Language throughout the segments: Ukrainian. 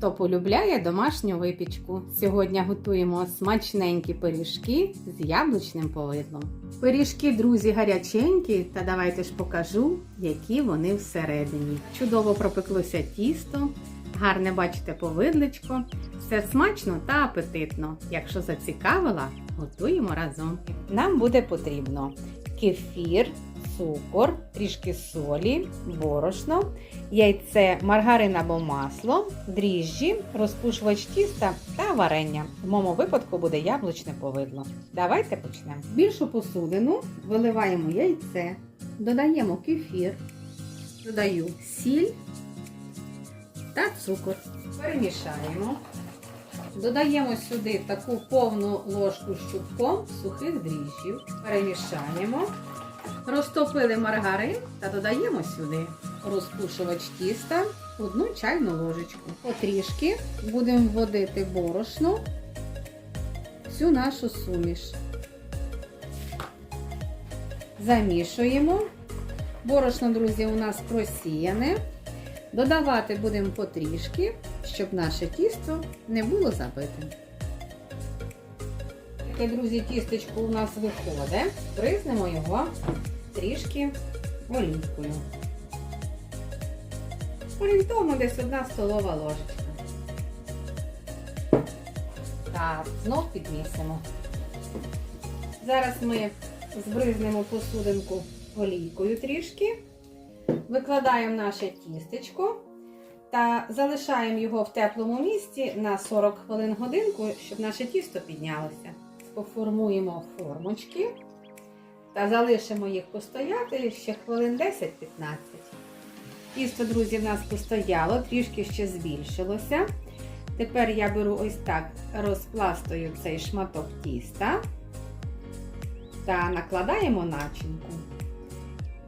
хто полюбляє домашню випічку. Сьогодні готуємо смачненькі пиріжки з яблучним повидлом. Пиріжки, друзі, гаряченькі, та давайте ж покажу, які вони всередині. Чудово пропеклося тісто, гарне бачите повидличко. Все смачно та апетитно. Якщо зацікавила, готуємо разом. Нам буде потрібно кефір, цукор, трішки солі, борошно, яйце, маргарин або масло, дріжджі, розпушувач тіста та варення. В моєму випадку буде яблучне повидло. Давайте почнемо. В більшу посудину виливаємо яйце, додаємо кефір, додаю сіль та цукор. Перемішаємо. Додаємо сюди таку повну ложку з чубком сухих дріжджів. Перемішаємо. Розтопили маргарин та додаємо сюди розпушувач тіста, одну чайну ложечку. Потрішки будемо вводити борошно, всю нашу суміш. Замішуємо. Борошно, друзі, у нас просіяне. Додавати будемо потрішки, щоб наше тісто не було забитим. Таке, друзі, тістечко у нас виходить. Бризнемо його трішки олійкою. Орієнтовно десь одна столова ложечка. Так, знов підмісимо. Зараз ми збризнемо посудинку олійкою трішки. Викладаємо наше тістечко та залишаємо його в теплому місці на 40 хвилин годинку, щоб наше тісто піднялося. Поформуємо формочки та залишимо їх постояти ще хвилин 10-15. Тісто, друзі, в нас постояло, трішки ще збільшилося. Тепер я беру ось так, розпластую цей шматок тіста та накладаємо начинку.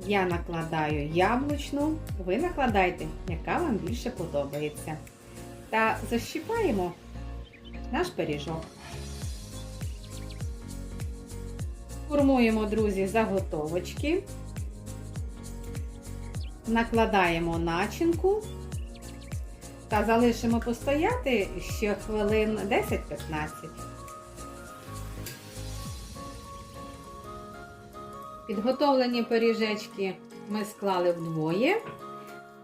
Я накладаю яблучну, ви накладайте, яка вам більше подобається. Та защіпаємо наш пиріжок. Формуємо, друзі, заготовочки, накладаємо начинку та залишимо постояти ще хвилин 10-15. Підготовлені пиріжечки ми склали вдвоє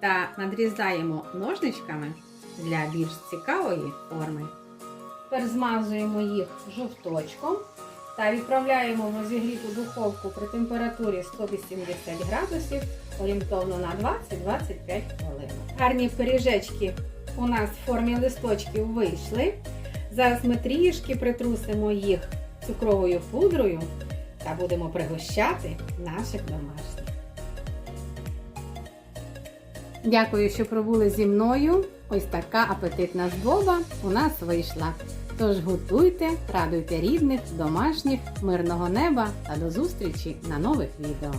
та надрізаємо ножничками для більш цікавої форми. Тепер змазуємо їх жовточком та відправляємо в розігріту духовку при температурі 180 градусів орієнтовно на 20-25 хвилин. Гарні пиріжечки у нас в формі листочків вийшли. Зараз ми трішки притрусимо їх цукровою пудрою та будемо пригощати наших домашніх. Дякую, що пробули зі мною. Ось така апетитна здоба у нас вийшла. Тож готуйте, радуйте рідних, домашніх, мирного неба та до зустрічі на нових відео.